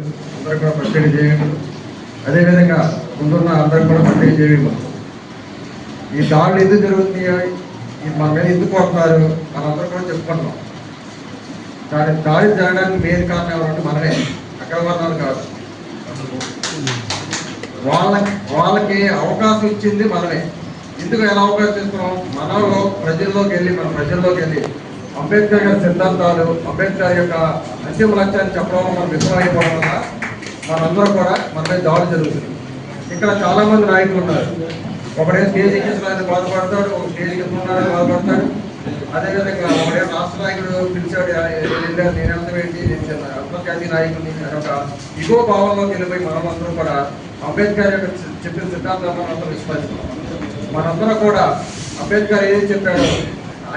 అందరూ కూడా ప్రత్యేక జయము అదేవిధంగా ముందున్న అందరూ కూడా ప్రత్యేక చేయండి ఈ దాడులు ఎందుకు జరుగుతున్నాయో? ఈ మన మీద ఎందుకు కొడుతున్నారు మనందరూ కూడా చెప్పుకుంటున్నాం. దాని దాడి జరగడానికి మెయిన్ కారణం ఎవరంటే మనమే. అగ్రవర్ణాలు కాదు. వాళ్ళకి వాళ్ళకి అవకాశం ఇచ్చింది మనమే. ఎందుకు ఎలా అవకాశం ఇస్తున్నాం? మనలో ప్రజల్లోకి వెళ్ళి మన ప్రజల్లోకి వెళ్ళి అంబేద్కర్ గారి సిద్ధాంతాలు అంబేద్కర్ యొక్క అంతిమ లక్ష్యాన్ని చెప్పడంలో మనం విఫలమైపోవడం వల్ల మనందరూ కూడా మన మీద దాడి జరుగుతుంది ఇక్కడ చాలామంది నాయకులు ఉన్నారు. ఒకడే స్టేజ్ ఎక్కించడానికి బాధపడతాడు ఒక స్టేజ్ ఎక్కించుకున్నాడని బాధపడతాడు. అదేవిధంగా ఒకడే రాష్ట్ర నాయకుడు పిలిచాడు వెళ్ళారు నేను ఎంత ఏంటి అంతర్జాతీయ నాయకుడిని ఒక ఇగో భావంలోకి వెళ్ళిపోయి మనమందరం కూడా అంబేద్కర్ యొక్క చెప్పిన సిద్ధాంతాలను మనందరం విశ్వసిస్తున్నాం. మనందరం కూడా అంబేద్కర్ ఏం చెప్పాడో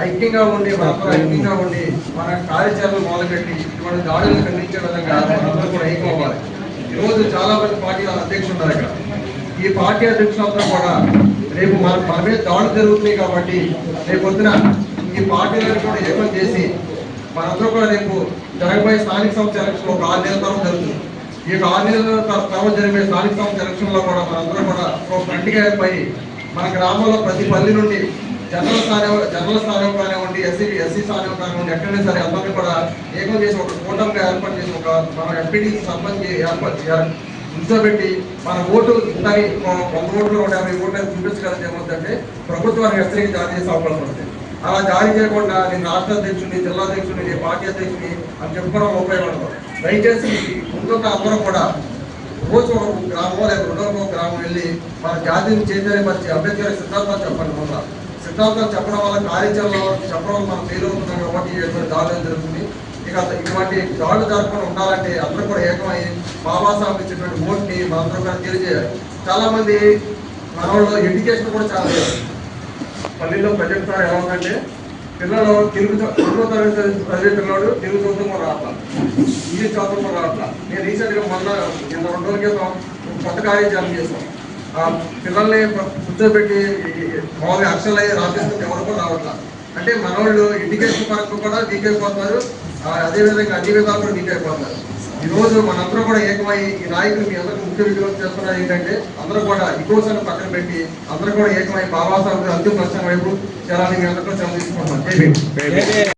ఐక్యంగా ఉండి మనందరం ఐక్యంగా ఉండి మన కార్యాచరణ మొదలుపెట్టి ఇటువంటి దాడులను ఖండించే విధంగా మనందరూ కూడా అయిపోవాలి ఈరోజు చాలా మంది పార్టీ అధ్యక్షులు ఉన్నారు ఇక్కడ. ఈ పార్టీ అధ్యక్షులంతా కూడా రేపు మన మన మీద దాడులు జరుగుతున్నాయి కాబట్టి రేపు పొద్దున ఈ పార్టీలను కూడా ఏకం చేసి మనందరూ కూడా రేపు జరగబోయే స్థానిక సంస్థ ఎలక్షన్ ఒక ఆరు నెలల తర్వాత జరుగుతుంది. ఈ యొక్క ఆరు నెలల తర్వాత జరిగే స్థానిక సంస్థ ఎలక్షన్లో కూడా మనందరూ కూడా ఒక ఫ్రంట్గా ఏర్పడి మన గ్రామంలో ప్రతి పల్లి నుండి జనరల్ స్థానం జనరల్ స్థానం కానివ్వండి ఎస్సీ ఎస్సీ స్థానం కానివ్వండి ఎక్కడైనా సరే అందరినీ కూడా ఏకం చేసి ఒక కూటమిగా ఏర్పాటు చేసి ఒక మన ఎంపీటీ సంబంధించి ఏర్పాటు చేయాలి. కూర్చోబెట్టి మన ఓటు ఇంతని వంద ఓట్లు నూట యాభై ఓట్లు చూపించగలిగితే ఏమవుతుందంటే ప్రభుత్వానికి హెచ్చరిక జారీ చేసే అవకాశం ఉంటుంది. అలా జారీ చేయకుండా నేను రాష్ట్ర అధ్యక్షుడిని జిల్లా అధ్యక్షుడిని నేను పార్టీ అధ్యక్షుడిని అని చెప్పుకోవడం ఉపయోగపడదు. దయచేసి ముందున్న అందరూ కూడా రోజు ఒక గ్రామం లేదా రెండో ఒక గ్రామం వెళ్ళి మన జాతిని చైతన్యపరిచి అంబేద్కర్ సిద్ధాంతాలు చెప్పండి మొదల సిద్ధాంతాలు చెప్పడం వల్ల కార్యాచరణ చెప్పడం వల్ల మనం ఫెయిల్ అవుతున్నాం కాబట్టి ఇటువంటి దాడులు జరుగుతుంది. ఇక ఇటువంటి దాడులు జరగకుండా ఉండాలంటే అందరూ కూడా ఏకమై బాబాసాహెబ్ ఇచ్చినటువంటి ఓట్ని మనందరూ కూడా తెలియజేయాలి. చాలా మంది మన వాళ్ళు ఎడ్యుకేషన్ కూడా చాలా లేదు. పల్లెల్లో ప్రజెక్ట్ ఎలా ఉందంటే పిల్లలు తెలుగు చ- రెండో తరగతి చదివే- తెలుగు చదువుతాం కూడా రావట్లా ఇంగ్లీష్ చదువుతాం కూడా రావట్లా నేను రీసెంట్గా మొన్న నిన్న రెండు రోజుల క్రితం ఒక కొత్త కార్యాచరణ చేసాం ఆ పిల్లల్ని ప్ర- కూర్చోబెట్టి మామూలుగా అక్షరాలు అయ్యి రాపిస్తుంటే ఎవరు కూడా రావట్లా. అంటే మనోళ్ళు ఎడ్యుకేషన్ పరంగా కూడా వీక్ అయిపోతున్నారు అదేవిధంగా అన్ని విధాలు కూడా వీక్ అయిపోతున్నారు ఈరోజు మనందరూ కూడా ఏకమై ఈ నాయకులు మీ అందరికీ ముఖ్య విజయం చేస్తున్నారు ఏంటంటే అందరూ కూడా ఇకోసాన్ని పక్కన పెట్టి అందరూ కూడా ఏకమై బాబాసాహెబ్ అంతిమ లక్ష్యం వైపు చేయాలని మీ అందరికీ సెలవు తీసుకుంటున్నాం.